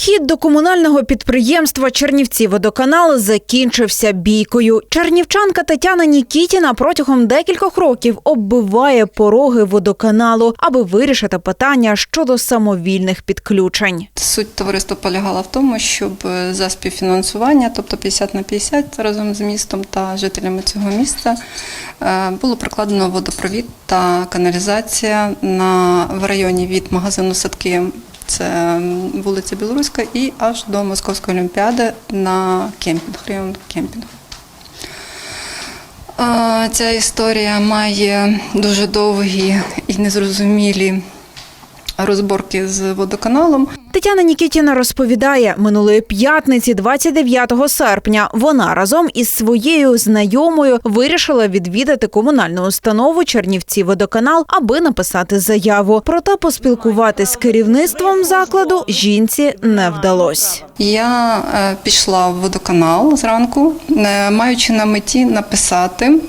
Вхід до комунального підприємства Чернівці водоканал закінчився бійкою. Чернівчанка Тетяна Нікітіна протягом декількох років оббиває пороги водоканалу, аби вирішити питання щодо самовільних підключень. Суть товариства полягала в тому, щоб е, за співфінансування, тобто 50 на 50 разом з містом та жителями цього міста, е, було прокладено водопровід та каналізація на в районі від магазину Садки. Це вулиця Білоруська і аж до Московської олімпіади на кемпінг, район кемпінг. Ця історія має дуже довгі і незрозумілі розборки з водоканалом. Тетяна Нікітіна розповідає, минулої п'ятниці, 29 серпня, вона разом із своєю знайомою вирішила відвідати комунальну установу Чернівці водоканал, аби написати заяву. Проте поспілкуватись з керівництвом закладу жінці не вдалося. Я е, пішла в водоканал зранку, е, маючи на меті написати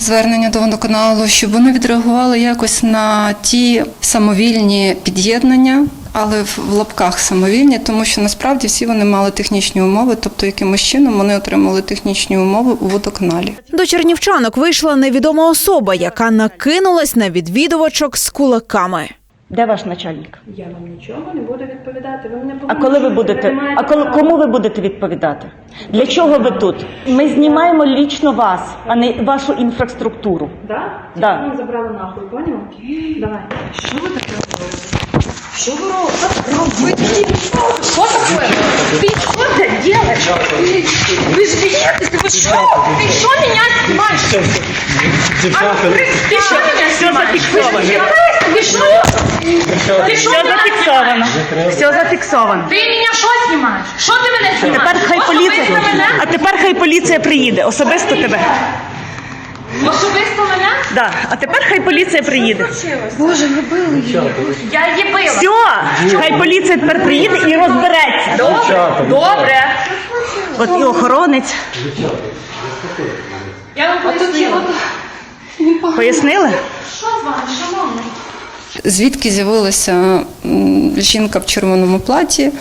звернення до водоканалу, щоб вони відреагували якось на ті самовільні під'єднання. Але в лапках самовільні, тому що насправді всі вони мали технічні умови, тобто якимось чином вони отримали технічні умови у водоканалі. До чернівчанок вийшла невідома особа, яка накинулась на відвідувачок з кулаками. Де ваш начальник? Я вам нічого не буду відповідати. Ви мене А коли ви будете? А коли кому ви будете відповідати? Для чого ви тут? Ми знімаємо лічно вас, а не вашу інфраструктуру. Да? Да. Тільки нам забрали нахуй, поняв? Давай. Що ви таке робите? Що ви робите? Що таке? Ты что ты делаешь? Вы же беситесь, вы что? Ты что меня снимаешь? А, Ты что меня снимаешь? Ты что? Ты что Все меня зафіксовано. Все зафіксовано. Ты меня что снимаешь? Что ты меня снимаешь? Тепер хай поліція. Особисто мене? А тепер хай поліція приїде. Особисто тебе. Особисто мене? Да. А тепер хай поліція приїде. Я її била. Все, хай поліція тепер приїде і розбереться. Добре, добре. От і охоронець. Я вам пояснила. Пояснили? Що з вами, шановний? Звідки з'явилася жінка в червоному платі?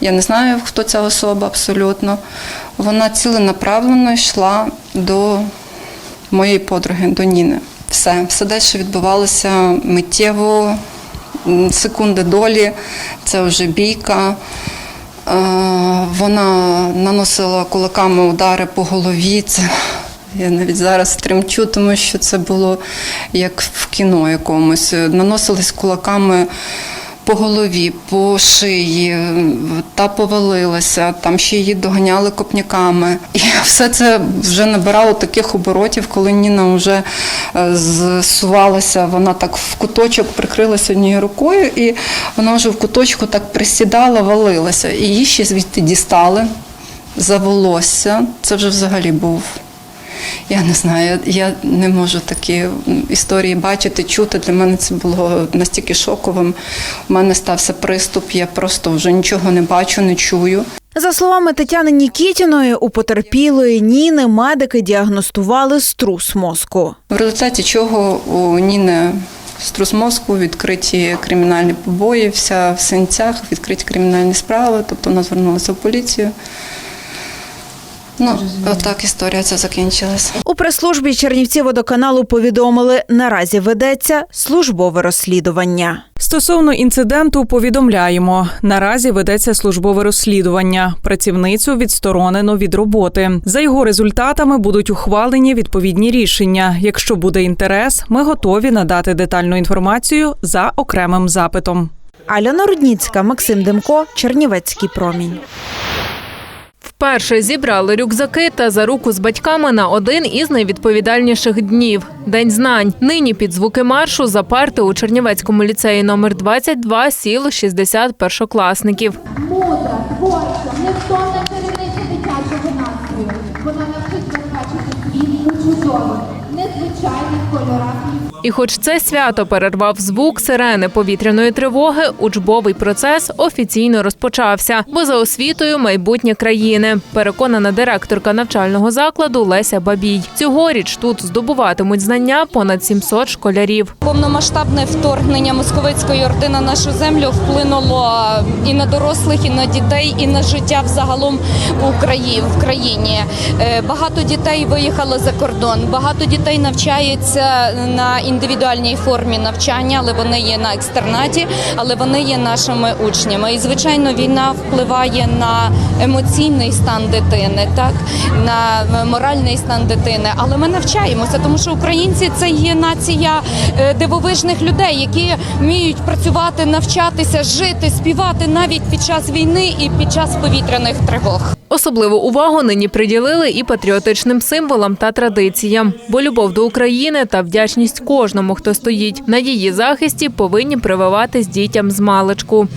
Я не знаю, хто ця особа абсолютно. Вона ціленаправленно йшла до моєї подруги, до Ніни. Все, все далі відбувалося миттєво, секунди долі, це вже бійка. Е, Вона наносила кулаками удари по голові. Це я навіть зараз тремчу, тому що це було як в кіно якомусь. Наносились кулаками по голові, по шиї, та повалилася, там ще її доганяли копняками. І все це вже набирало таких оборотів, коли Ніна вже е, зсувалася, вона так в куточок прикрилася однією рукою, і вона вже в куточку так присідала, валилася. І її ще звідти дістали за волосся. Це вже взагалі був я не знаю, я не можу такі історії бачити, чути. Для мене це було настільки шоковим. У мене стався приступ, я просто вже нічого не бачу, не чую. За словами Тетяни Нікітіної, у потерпілої Ніни медики діагностували струс мозку. В результаті чого у Ніни струс мозку, відкриті кримінальні побої, вся в синцях, відкриті кримінальні справи, тобто вона звернулася в поліцію. Ну, отак історія ця закінчилась. У прес-службі Чернівці водоканалу повідомили, наразі ведеться службове розслідування. Стосовно інциденту повідомляємо, наразі ведеться службове розслідування. Працівницю відсторонено від роботи. За його результатами будуть ухвалені відповідні рішення. Якщо буде інтерес, ми готові надати детальну інформацію за окремим запитом. Альона Рудніцька, Максим Демко, Чернівецький промінь. Вперше зібрали рюкзаки та за руку з батьками на один із найвідповідальніших днів день знань. Нині під звуки маршу за парти у Чернівецькому ліцеї номер 22 сіл 60 першокласників. мудра, творча, невтомна керівниця дитячого настрою. Вона навчить бачити світ у чудових, незвичайних кольорах. І хоч це свято перервав звук сирени повітряної тривоги, учбовий процес офіційно розпочався, бо за освітою майбутнє країни. Переконана директорка навчального закладу Леся Бабій. Цьогоріч тут здобуватимуть знання понад 700 школярів. Повномасштабне вторгнення московицької орди на нашу землю вплинуло і на дорослих, і на дітей, і на життя взагалом в країні. Е, Багато дітей виїхало за кордон, багато дітей навчаються на індивідуальній формі навчання, але вони є на екстернаті, але вони є нашими учнями. І звичайно, війна впливає на емоційний стан дитини, так на моральний стан дитини. Але ми навчаємося, тому що українці це є нація е, дивовижних людей, які вміють працювати, навчатися, жити, співати навіть під час війни і під час повітряних тривог. Особливу увагу нині приділили і патріотичним символам та традиціям, бо любов до України та вдячність кожному, хто стоїть на її захисті, повинні прививатись дітям з маличку.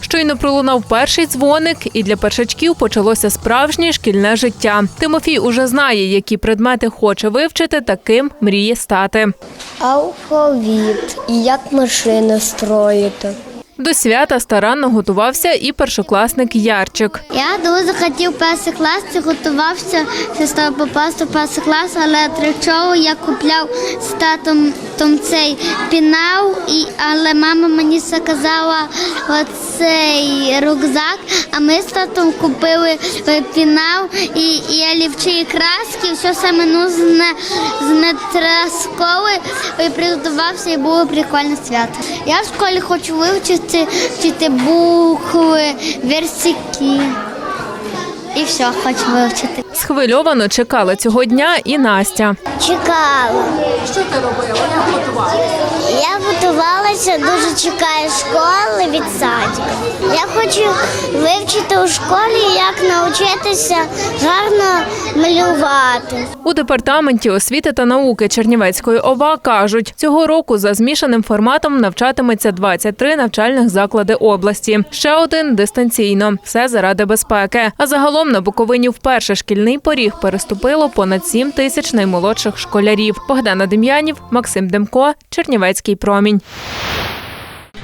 Щойно пролунав перший дзвоник, і для першачків почалося справжнє шкільне життя. Тимофій уже знає, які предмети хоче вивчити, та ким мріє стати. Алфавіт і як машини строїти. До свята старанно готувався і першокласник Ярчик. Я дуже хотів перший клас, готувався сестра попасти в перший клас, але чого я купляв з татом том цей пінал, і, але мама мені заказала оцей рюкзак, а ми з татом купили е, пінал і, і олівчі краски, все саме нужне з метросколи, і приготувався, і було прикольне свято. Я в школі хочу вивчити вчити букви, вірсики. І все, хочу вивчити. Схвильовано чекала цього дня і Настя. Чекала. Що ти робила? Я готувалася? Я готувалася, дуже чекаю школи від садика. Я хочу вивчити у школі, як навчитися гарно малювати. У департаменті освіти та науки Чернівецької ОВА кажуть, цього року за змішаним форматом навчатиметься 23 навчальних заклади області. Ще один дистанційно. Все заради безпеки. А загалом на Буковині вперше шкільний поріг переступило понад 7 тисяч наймолодших школярів. Богдана Дем'янів, Максим Демко, Чернівецький промінь.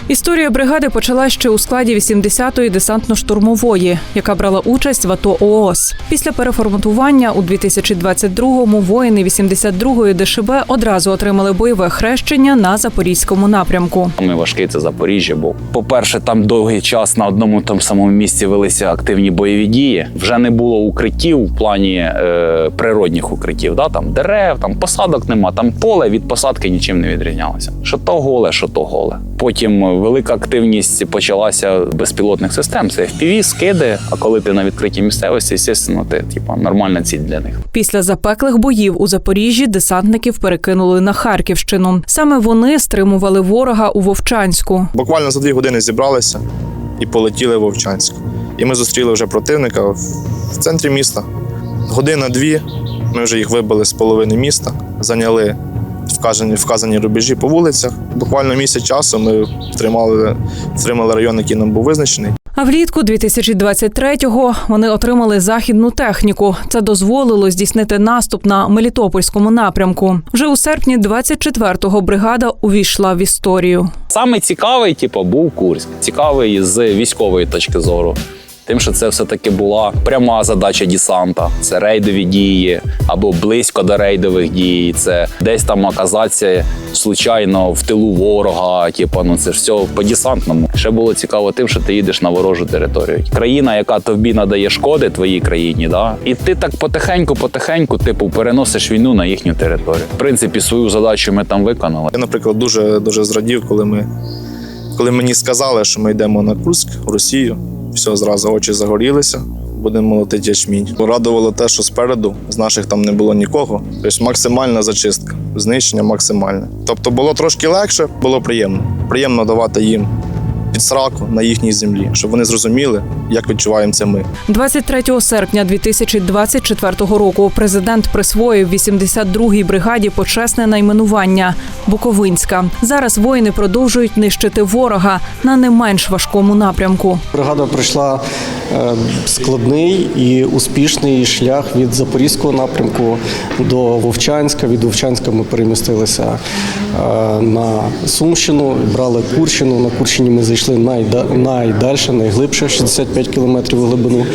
Історія бригади почалась ще у складі 80-ї десантно-штурмової, яка брала участь в АТО ООС. Після переформатування у 2022-му воїни 82-ї ДШБ одразу отримали бойове хрещення на запорізькому напрямку. Саме важкий це Запоріжжя, бо, по-перше, там довгий час на одному тому самому місці велися активні бойові дії. Вже не було укриттів в плані е, природних укриттів. Да? Там дерев, там посадок нема, там поле від посадки нічим не відрізнялося. Що то голе, що то голе. Потім велика активність почалася безпілотних систем. Це FPV, скиди. А коли ти на відкритій місцевості, звісно, ти типа нормальна ціль для них. Після запеклих боїв у Запоріжжі десантників перекинули на Харківщину. Саме вони стримували ворога у Вовчанську. Буквально за дві години зібралися і полетіли в Вовчанськ. І ми зустріли вже противника в в центрі міста. Година-дві ми вже їх вибили з половини міста, зайняли вказані, вказані рубежі по вулицях. Буквально місяць часу ми втримали, втримали район, який нам був визначений. А влітку 2023-го вони отримали західну техніку. Це дозволило здійснити наступ на Мелітопольському напрямку. Вже у серпні 24-го бригада увійшла в історію. Саме цікавий, типу, був Курськ. Цікавий з військової точки зору. Тим, що це все-таки була пряма задача десанта. Це рейдові дії або близько до рейдових дій. Це десь там оказатися случайно в тилу ворога. Типу, ну це ж все по десантному. Ще було цікаво тим, що ти їдеш на ворожу територію. Країна, яка тобі надає шкоди твоїй країні, да, і ти так потихеньку, потихеньку, типу, переносиш війну на їхню територію. В принципі, свою задачу ми там виконали. Я, наприклад, дуже дуже зрадів, коли ми коли мені сказали, що ми йдемо на Курськ, в Росію. Все, зразу очі загорілися. Будемо молотити ячмінь. Радувало те, що спереду з наших там не було нікого. Тобто максимальна зачистка, знищення максимальне. Тобто було трошки легше, було приємно. Приємно давати їм під сраку на їхній землі, щоб вони зрозуміли, як відчуваємо це ми. 23 серпня 2024 року президент присвоїв 82-й бригаді почесне найменування Буковинська. Зараз воїни продовжують нищити ворога на не менш важкому напрямку. Бригада пройшла е, складний і успішний шлях від Запорізького напрямку до Вовчанська. Від Вовчанська ми перемістилися е, на Сумщину, брали Курщину. На Курщині ми зайшли найда- найдальше, найглибше 65 кілометрів глибину.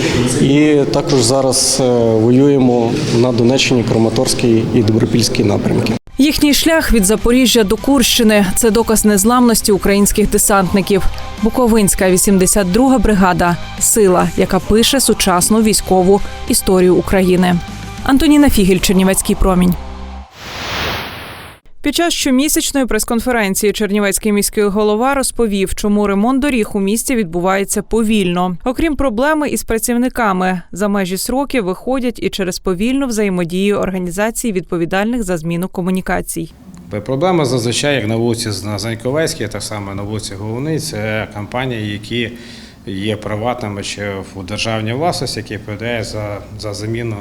І також зараз е, воюємо на Донеччині, Краматорський і Добропільський напрямки. Їхній шлях від Запоріжжя до Курщини це доказ незламності українських десантників. Буковинська 82-га бригада сила, яка пише сучасну військову історію України. Антоніна Фігель, Чернівецький промінь. Під час щомісячної прес-конференції Чернівецький міський голова розповів, чому ремонт доріг у місті відбувається повільно. Окрім проблеми із працівниками, за межі сроків виходять і через повільну взаємодію організацій, відповідальних за зміну комунікацій. Проблема зазвичай, як на вулиці Заньковецькій, так само на вулиці Головний, це компанії, які є приватними чи в державній власності, які відповідають за, за заміну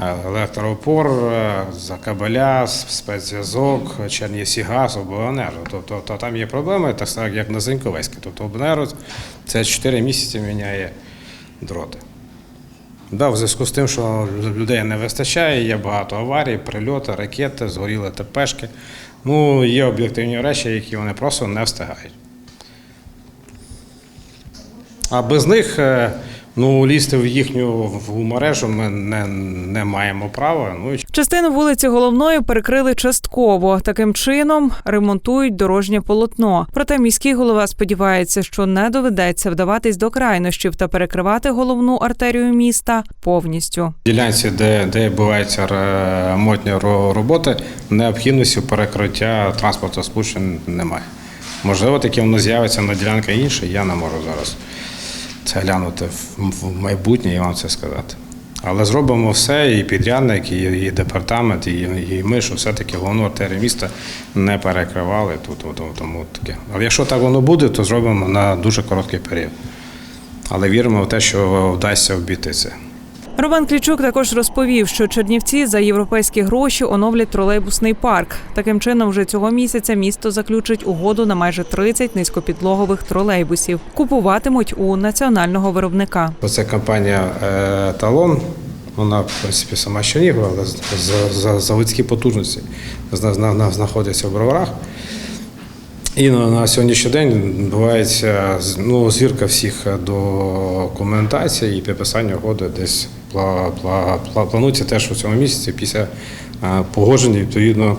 електроопор, е, за кабеля, с- спецзв'язок, Чернівсігаз, обленерго. Тобто то там є проблеми, так само, як на Заньковецькій. Тобто обленерго це 4 місяці міняє дроти. Да, в зв'язку з тим, що людей не вистачає, є багато аварій, прильоти, ракети, згоріли ТПшки. Ну, є об'єктивні речі, які вони просто не встигають. А без них е, ну, лізти в їхню в мережу ми не, не маємо права. Ну, Частину вулиці головної перекрили частково. Таким чином ремонтують дорожнє полотно. Проте міський голова сподівається, що не доведеться вдаватись до крайнощів та перекривати головну артерію міста повністю. ділянці, де, де відбуваються ремонтні ро- роботи, необхідності перекриття транспорту сполучень немає. Можливо, таке воно з'явиться на ділянка інша, я не можу зараз це глянути в, майбутнє і вам це сказати. Але зробимо все, і підрядник, і, і департамент, і, і ми, що все-таки головну артерію міста не перекривали тут, тому, тому таке. Але якщо так воно буде, то зробимо на дуже короткий період. Але віримо в те, що вдасться обійти це. Роман Клічук також розповів, що Чернівці за європейські гроші оновлять тролейбусний парк. Таким чином, вже цього місяця місто заключить угоду на майже 30 низькопідлогових тролейбусів. Купуватимуть у національного виробника. Це компанія е, Талон. Вона, в принципі, сама Чернігова, але за заводські потужності зна- зна- зна- знаходиться в броварах. І на, сьогоднішній день відбувається ну, звірка всіх документацій і підписання угоди десь планується теж у цьому місяці після е, погодження відповідно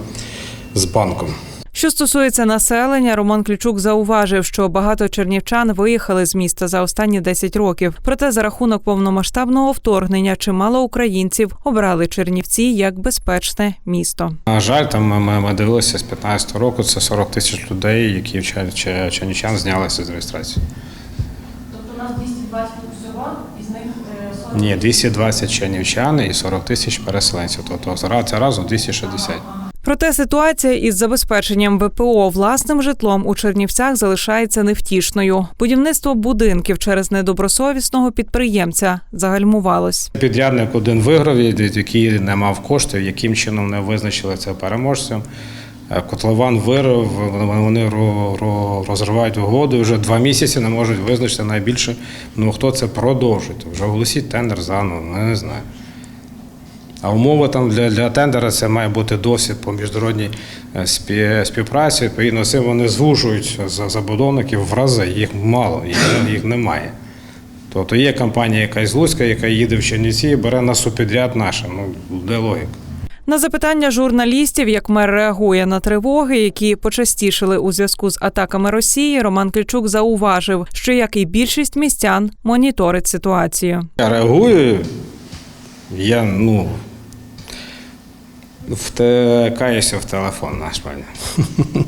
з банком. Що стосується населення, Роман Клічук зауважив, що багато чернівчан виїхали з міста за останні 10 років. Проте за рахунок повномасштабного вторгнення чимало українців обрали Чернівці як безпечне місто. На жаль, там ми, ми, ми дивилися з 15 року, це 40 тисяч людей, які в чернівчан знялися з реєстрації. Тобто у нас 220 тут всього, із них е, 40 Ні, 220 чернівчан і 40 тисяч переселенців. Тобто це разом 260. Проте ситуація із забезпеченням ВПО власним житлом у Чернівцях залишається невтішною. Будівництво будинків через недобросовісного підприємця загальмувалось. Підрядник один виграв, який не мав коштів, яким чином не визначили це переможцем. Е, Котлован вирив, вони ро- ро- розривають угоду. Вже два місяці не можуть визначити найбільше. Ну хто це продовжить? Вже оголосіть тендер заново, ну, не знаю. А умова там для, для тендера це має бути досвід по міжнародній е, спі- співпраці. Відповідно, цим вони звужують за забудовників в рази. Їх мало, їх, їх немає. Тобто є компанія якась з Луцька, яка їде в Чернівці і бере на субпідряд наше. Ну, де логіка? На запитання журналістів, як мер реагує на тривоги, які почастішили у зв'язку з атаками Росії, Роман Клічук зауважив, що як і більшість містян моніторить ситуацію. Я реагую. Я ну втикаюся в телефон наш пані.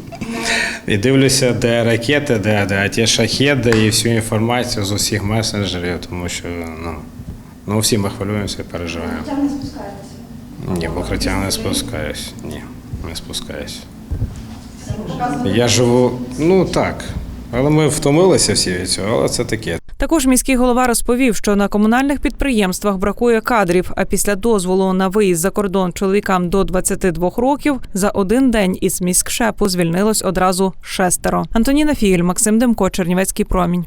І дивлюся, де ракети, де, де ті шахеди і всю інформацію з усіх месенджерів, тому що ну, ну всі ми хвилюємося і переживаємо. не спускаєтеся. Ні, в укриття не спускаюсь. Ні, не спускаюсь. Я живу, ну так. Але ми втомилися всі від цього, але це таке. Також міський голова розповів, що на комунальних підприємствах бракує кадрів. А після дозволу на виїзд за кордон чоловікам до 22 років за один день із міськшепу звільнилось одразу шестеро. Антоніна Фігель, Максим Демко, Чернівецький промінь.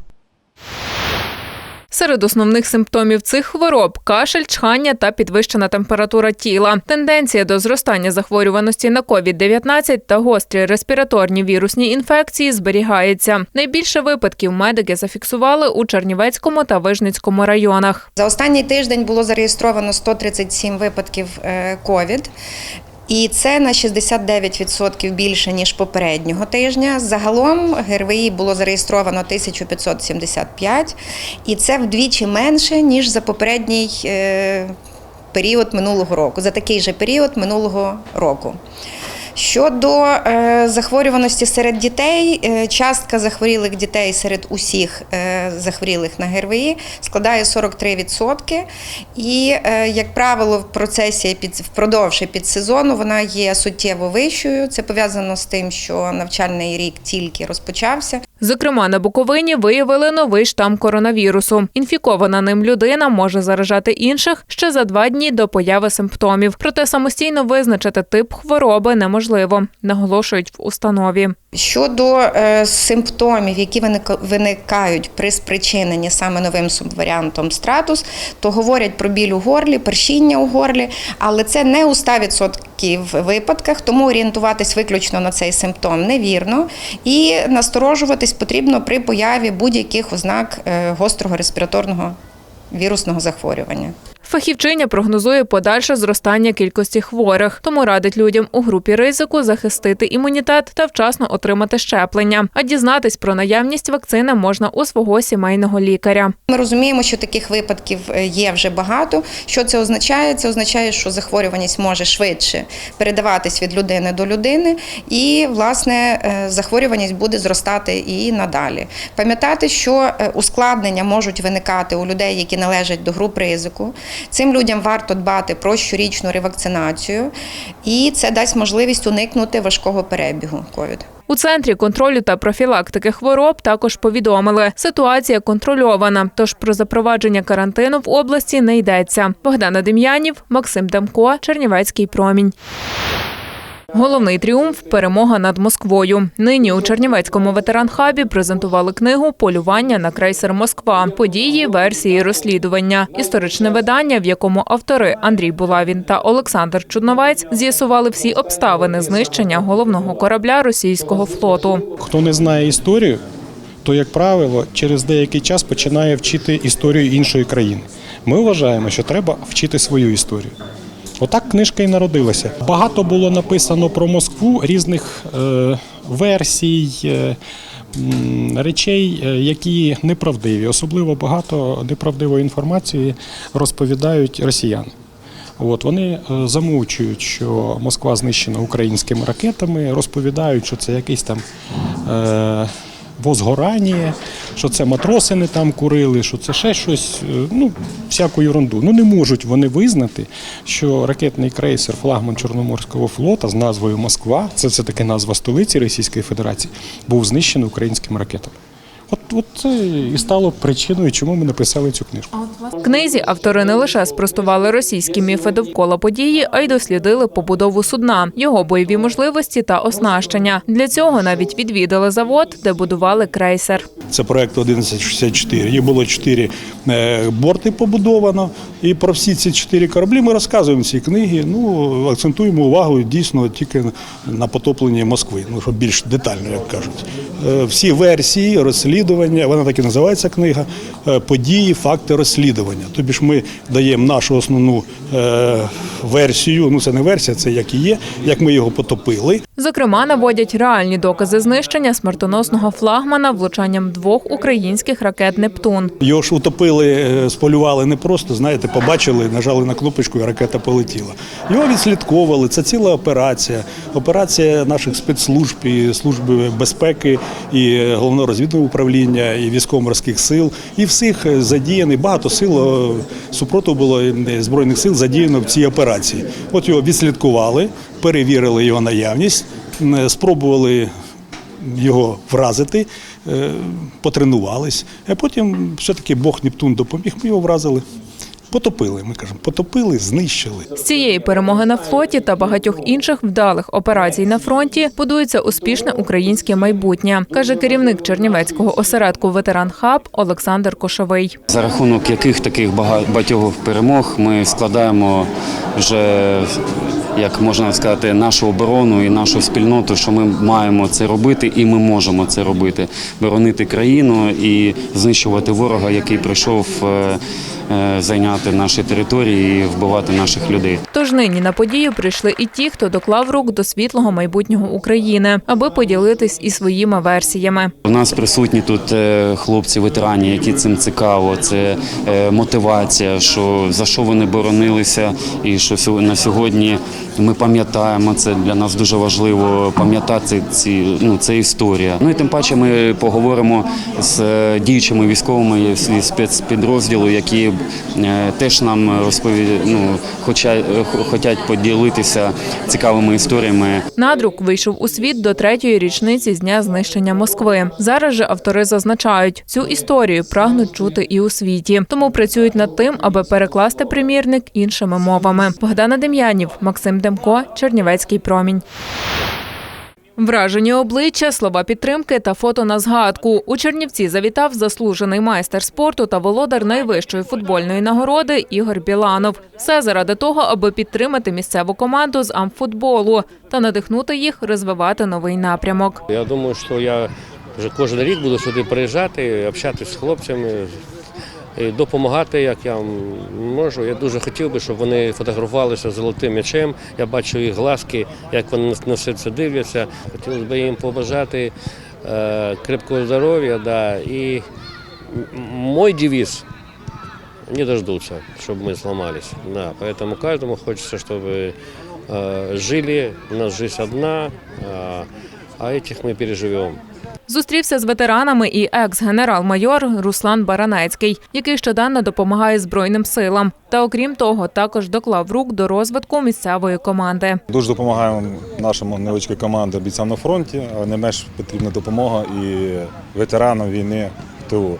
Серед основних симптомів цих хвороб кашель, чхання та підвищена температура тіла. Тенденція до зростання захворюваності на COVID-19 та гострі респіраторні вірусні інфекції зберігається. Найбільше випадків медики зафіксували у Чернівецькому та Вижницькому районах. За останній тиждень було зареєстровано 137 випадків е, ковід. І це на 69% більше ніж попереднього тижня. Загалом ГРВІ було зареєстровано 1575, і це вдвічі менше ніж за попередній е, період минулого року, за такий же період минулого року. Щодо е, захворюваності серед дітей, е, частка захворілих дітей серед усіх е, захворілих на ГРВІ складає 43%. І, е, як правило, в процесі під впродовж підсезону вона є суттєво вищою. Це пов'язано з тим, що навчальний рік тільки розпочався. Зокрема, на Буковині виявили новий штам коронавірусу. Інфікована ним людина може заражати інших ще за два дні до появи симптомів. Проте самостійно визначити тип хвороби неможливо, наголошують в установі. Щодо е, симптомів, які виника- виникають при спричиненні саме новим субваріантом стратус, то говорять про біль у горлі, першіння у горлі, але це не у 100% випадках, тому орієнтуватись виключно на цей симптом невірно. І насторожуватись потрібно при появі будь-яких ознак е, гострого респіраторного вірусного захворювання. Фахівчиня прогнозує подальше зростання кількості хворих, тому радить людям у групі ризику захистити імунітет та вчасно отримати щеплення. А дізнатись про наявність вакцини можна у свого сімейного лікаря. Ми розуміємо, що таких випадків е, є вже багато. Що це означає? Це означає, що захворюваність може швидше передаватись від людини до людини, і власне е, захворюваність буде зростати і надалі. Пам'ятати, що е, ускладнення можуть виникати у людей, які належать до груп ризику. Цим людям варто дбати про щорічну ревакцинацію, і це дасть можливість уникнути важкого перебігу ковід. У центрі контролю та профілактики хвороб також повідомили, ситуація контрольована. Тож про запровадження карантину в області не йдеться. Богдана Дем'янів, Максим Демко, Чернівецький промінь. Головний тріумф перемога над Москвою. Нині у Чернівецькому ветеранхабі презентували книгу Полювання на крейсер Москва. Події, версії розслідування. Історичне видання, в якому автори Андрій Булавін та Олександр Чудновець з'ясували всі обставини знищення головного корабля російського флоту. Хто не знає історію, то, як правило, через деякий час починає вчити історію іншої країни. Ми вважаємо, що треба вчити свою історію. Отак книжка і народилася. Багато було написано про Москву різних е, версій, е, речей, е, які неправдиві. Особливо багато неправдивої інформації розповідають росіяни. От вони замовчують, що Москва знищена українськими ракетами, розповідають, що це якийсь там возгорання, що це матроси не там курили, що це ще щось, е, ну, всяку ерунду. Ну не можуть вони визнати, що ракетний крейсер флагман Чорноморського флота з назвою Москва, це все таки назва столиці Російської Федерації, був знищений українськими ракетами. От, от це і стало причиною, чому ми написали цю книжку. В книзі автори не лише спростували російські міфи довкола події, а й дослідили побудову судна, його бойові можливості та оснащення. Для цього навіть відвідали завод, де будували крейсер. Це проект 1164. Їх було чотири е, борти побудовано. І про всі ці чотири кораблі ми розказуємо в цій книгі. Ну, акцентуємо увагу дійсно тільки на потопленні Москви, ну, щоб більш детально, як кажуть. Е, Всі версії, розслідування, вона так і називається книга, е, події, факти розслідування. Тобі ж ми даємо нашу основну е, версію, ну це не версія, це як і є, як ми його потопили. Зокрема, наводять реальні докази знищення смертоносного флагмана влучанням двох українських ракет Нептун. Його ж утопили, е, сполювали не просто, знаєте, побачили, нажали на кнопочку і ракета полетіла. Його відслідковували. Це ціла операція. Операція наших спецслужб і служби безпеки, і головного розвідного управління, і військово-морських сил, і всіх задіяних. Багато сил е, супротиву було е, збройних сил задіяно в цій операції. От його відслідкували, перевірили його наявність, спробували його вразити, е, потренувались, а потім все-таки Бог Нептун допоміг, ми його вразили. Потопили, ми кажемо, потопили, знищили. З цієї перемоги на флоті та багатьох інших вдалих операцій на фронті будується успішне українське майбутнє, каже керівник Чернівецького осередку Ветеран Хаб Олександр Кошовий. За рахунок яких таких бага- багатьох перемог ми складаємо вже, як можна сказати, нашу оборону і нашу спільноту, що ми маємо це робити, і ми можемо це робити, боронити країну і знищувати ворога, який прийшов е, е, зайняти наші території і вбивати наших людей. Тож нині на подію прийшли і ті, хто доклав рук до світлого майбутнього України, аби поділитись і своїми версіями. У нас присутні тут е, хлопці, ветерані, які цим цікаво. Це мотивація, що за що вони боронилися, і що на сьогодні ми пам'ятаємо це. Для нас дуже важливо пам'ятати ці ну це історія. Ну і тим паче ми поговоримо з е, діючими військовими зі спецпідрозділу, які е, теж нам розпові... ну, хоча хочуть поділитися цікавими історіями. Надрук вийшов у світ до третьої річниці з дня знищення Москви. Зараз же автори зазначають, цю історію прагнуть чути і у світі, тому працюють над тим, аби перекласти примірник іншими мовами. Богдана Дем'янів, Максим Демко, Чернівецький промінь. Вражені обличчя, слова підтримки та фото на згадку. У Чернівці завітав заслужений майстер спорту та володар найвищої футбольної нагороди Ігор Біланов. Все заради того, аби підтримати місцеву команду з амфутболу та надихнути їх розвивати новий напрямок. Я думаю, що я вже кожен рік буду сюди приїжджати, общатися з хлопцями, допомагати, як я можу. Я дуже хотів би, щоб вони фотографувалися з золотим м'ячем. Я бачу їх глазки, як вони на все це дивляться. Хотілося б їм побажати е, крепкого здоров'я. Да, і м- мой девиз не дождутся, чтобы мы сломались. Да, поэтому каждому хочется, чтобы э, жили, у нас жизнь одна, а, а этих мы переживем. Зустрівся з ветеранами і екс-генерал-майор Руслан Баранецький, який щоденно допомагає Збройним силам. Та окрім того, також доклав рук до розвитку місцевої команди. Дуже допомагаємо нашому невеличкій команді бійцям на фронті, але не менш потрібна допомога і ветеранам війни ТУ.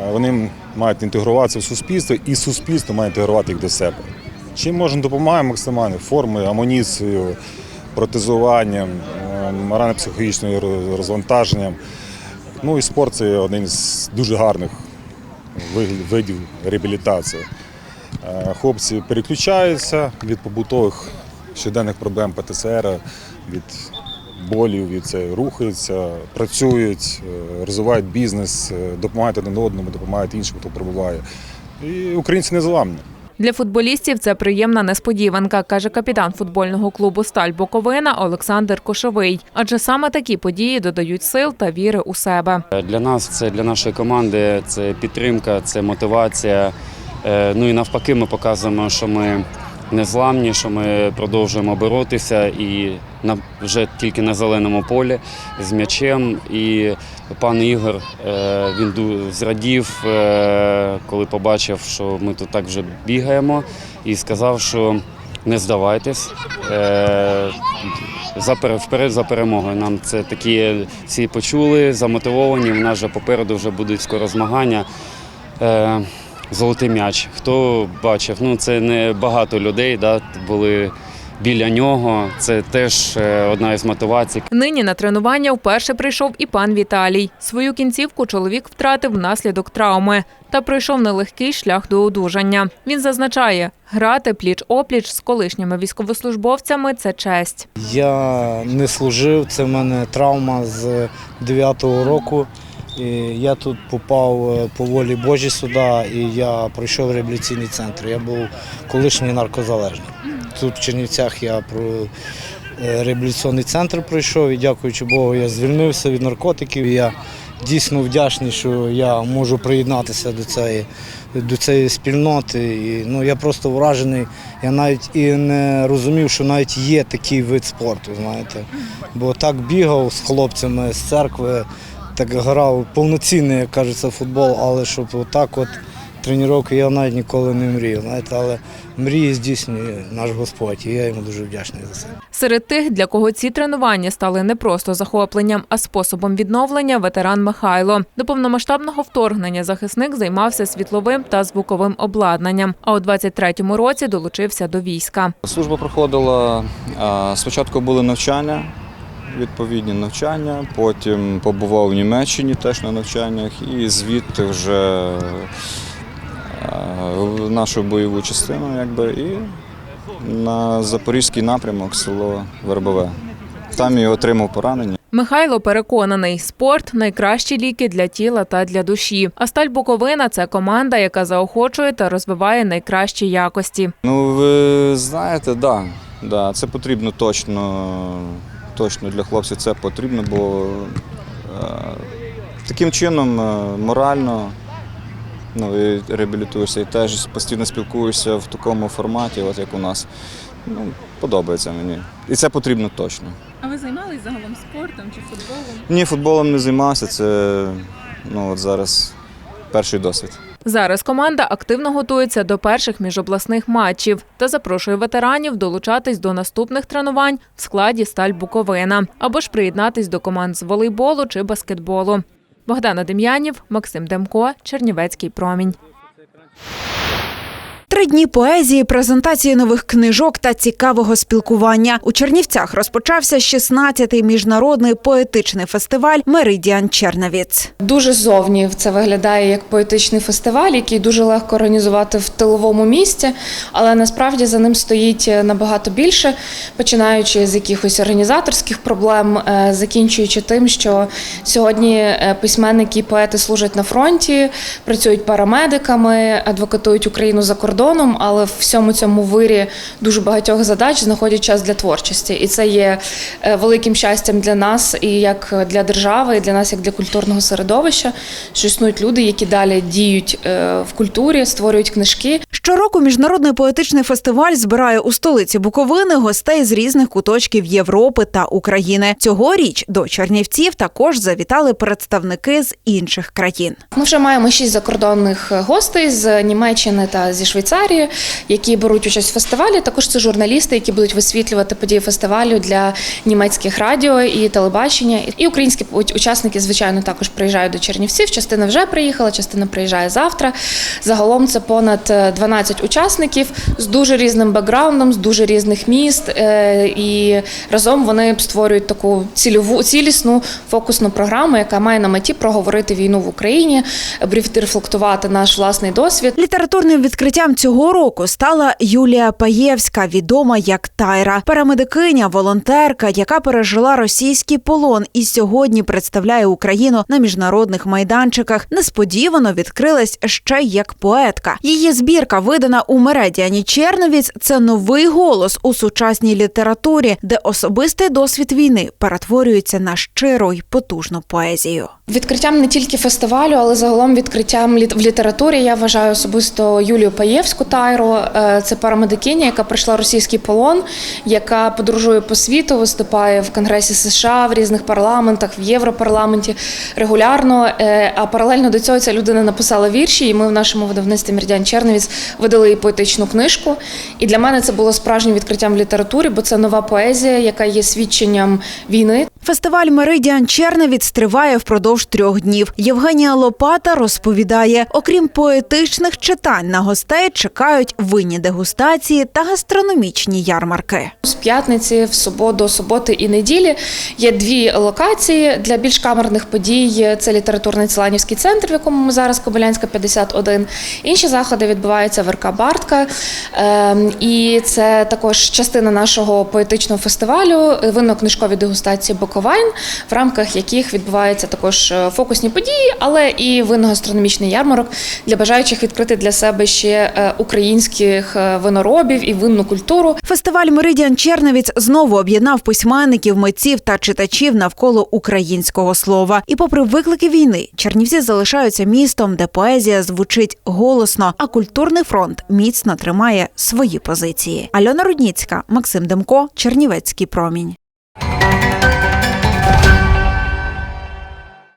Е, Вони мають інтегруватися в суспільство, і суспільство має інтегрувати їх до себе. Чим можемо допомагаємо максимально формою, амуніцією, протезуванням, морально-психологічним розвантаженням. Ну і спорт це один з дуже гарних видів реабілітації. Е, Хлопці переключаються від побутових щоденних проблем ПТСР, від болів, від це рухаються, працюють, е, розвивають бізнес, е, допомагають один одному, допомагають іншим, хто перебуває. І українці незламні. Для футболістів це приємна несподіванка, каже капітан футбольного клубу Сталь Буковина Олександр Кошовий. Адже саме такі події додають сил та віри у себе. Для нас це для нашої команди це підтримка, це мотивація. Е, Ну і навпаки, ми показуємо, що ми незламні, що ми продовжуємо боротися і на вже тільки на зеленому полі з м'ячем. І пан Ігор е, він зрадів, е, коли побачив, що ми тут так вже бігаємо, і сказав, що не здавайтесь. Е, вперед за перемогою. Нам це такі всі почули, замотивовані. В нас вже попереду вже будуть скоро змагання. Золотий м'яч. Хто бачив? Ну це не багато людей, да, були біля нього. Це теж е, одна із мотивацій. Нині на тренування вперше прийшов і пан Віталій. Свою кінцівку чоловік втратив внаслідок травми та пройшов нелегкий шлях до одужання. Він зазначає, грати пліч-опліч з колишніми військовослужбовцями це честь. Я не служив, це в мене травма з 9-го року. І я тут попав е, по волі Божій сюди, і я пройшов реабілітаційний центр. Я був колишній наркозалежний. Тут в Чернівцях я про е, реабілітаційний центр пройшов і дякуючи Богу, я звільнився від наркотиків. Я дійсно вдячний, що я можу приєднатися до цієї, до цієї спільноти. І, ну, я просто вражений. Я навіть і не розумів, що навіть є такий вид спорту, знаєте. Бо так бігав з хлопцями з церкви, так грав повноцінний, як кажеться, футбол, але щоб отак от тренування я навіть ніколи не мріяв. Знаєте, але мрії здійснює наш Господь, і я йому дуже вдячний за це. Серед тих, для кого ці тренування стали не просто захопленням, а способом відновлення, ветеран Михайло. До повномасштабного вторгнення захисник займався світловим та звуковим обладнанням. А у 23-му році долучився до війська. Служба проходила спочатку були навчання, відповідні навчання, потім побував в Німеччині теж на навчаннях, і звідти вже в нашу бойову частину, якби, і на запорізький напрямок, село Вербове. Там і отримав поранення. Михайло переконаний, спорт найкращі ліки для тіла та для душі. А сталь Буковина це команда, яка заохочує та розвиває найкращі якості. Ну, ви знаєте, да, да, це потрібно точно, точно для хлопців це потрібно, бо е, таким чином е, морально ну, і реабілітуєшся і теж постійно спілкуєшся в такому форматі, от як у нас. Ну, подобається мені. І це потрібно точно. А ви займалися загалом спортом чи футболом? Ні, футболом не займався, це ну, от зараз перший досвід. Зараз команда активно готується до перших міжобласних матчів та запрошує ветеранів долучатись до наступних тренувань в складі Сталь Буковина або ж приєднатись до команд з волейболу чи баскетболу. Богдана Дем'янів, Максим Демко, Чернівецький промінь. Три дні поезії, презентації нових книжок та цікавого спілкування. У Чернівцях розпочався 16-й міжнародний поетичний фестиваль Меридіан Черновіц. Дуже зовні це виглядає як поетичний фестиваль, який дуже легко організувати в тиловому місті, але насправді за ним стоїть набагато більше, починаючи з якихось організаторських проблем, е, закінчуючи тим, що сьогодні е, письменники і поети служать на фронті, працюють парамедиками, адвокатують Україну за кордоном, але в всьому цьому вирі дуже багатьох задач знаходять час для творчості, і це є е, великим щастям для нас і як для держави, і для нас, як для культурного середовища, що існують люди, які далі діють е, в культурі, створюють книжки. Щороку міжнародний поетичний фестиваль збирає у столиці Буковини гостей з різних куточків Європи та України. Цьогоріч до Чернівців також завітали представники з інших країн. Ми вже маємо шість закордонних гостей з Німеччини та зі Швейцарії, які беруть участь в фестивалі. Також це журналісти, які будуть висвітлювати події фестивалю для німецьких радіо і телебачення. І українські учасники, звичайно, також приїжджають до Чернівців. Частина вже приїхала, частина приїжджає завтра. Загалом це понад 12 учасників з дуже різним бекграундом, з дуже різних міст. е, І разом вони створюють таку цільову цілісну фокусну програму, яка має на меті проговорити війну в Україні, рефлектувати наш власний досвід. Літературним відкриттям цього року стала Юлія Паєвська, відома як Тайра, парамедикиня, волонтерка, яка пережила російський полон і сьогодні представляє Україну на міжнародних майданчиках. Несподівано відкрилась ще як поетка. Її збірка, видана у Мередіані Черновіць, це новий голос у сучасній літературі, де особистий досвід війни перетворюється на щиру й потужну поезію. Відкриттям не тільки фестивалю, але загалом відкриттям в літературі я вважаю особисто Юлію Паєвську Тайру. Е, Це парамедикиня, яка пройшла російський полон, яка подорожує по світу, виступає в Конгресі США, в різних парламентах, в Європарламенті регулярно. Е, А паралельно до цього ця людина написала вірші, і ми в нашому видавництві Мердян Черновіць видали їй поетичну книжку. І для мене це було справжнім відкриттям в літературі, бо це нова поезія, яка є свідченням війни. Фестиваль Меридіан Черновіць триває впродовж трьох днів. Євгенія Лопата розповідає, окрім поетичних читань на гостей чекають винні дегустації та гастрономічні ярмарки. З п'ятниці в суботу, суботи і неділі є дві локації для більш камерних подій. Це літературний Целанівський центр, в якому ми зараз Кобилянська 51. Інші заходи відбуваються в РК Бартка. Ем, І це також частина нашого поетичного фестивалю, винно-книжкові дегустації Боковайн, в рамках яких відбуваються також е, фокусні події, але і винно-гастрономічний ярмарок для бажаючих відкрити для себе ще е, українських е, виноробів і винну культуру. Фестиваль Меридіан Черновіць знову об'єднав письменників, митців та читачів навколо українського слова. І, попри виклики війни, Чернівці залишаються містом, де поезія звучить голосно, а культурний фронт міцно тримає свої позиції. Альона Рудніцька, Максим Демко, Чернівецький промінь.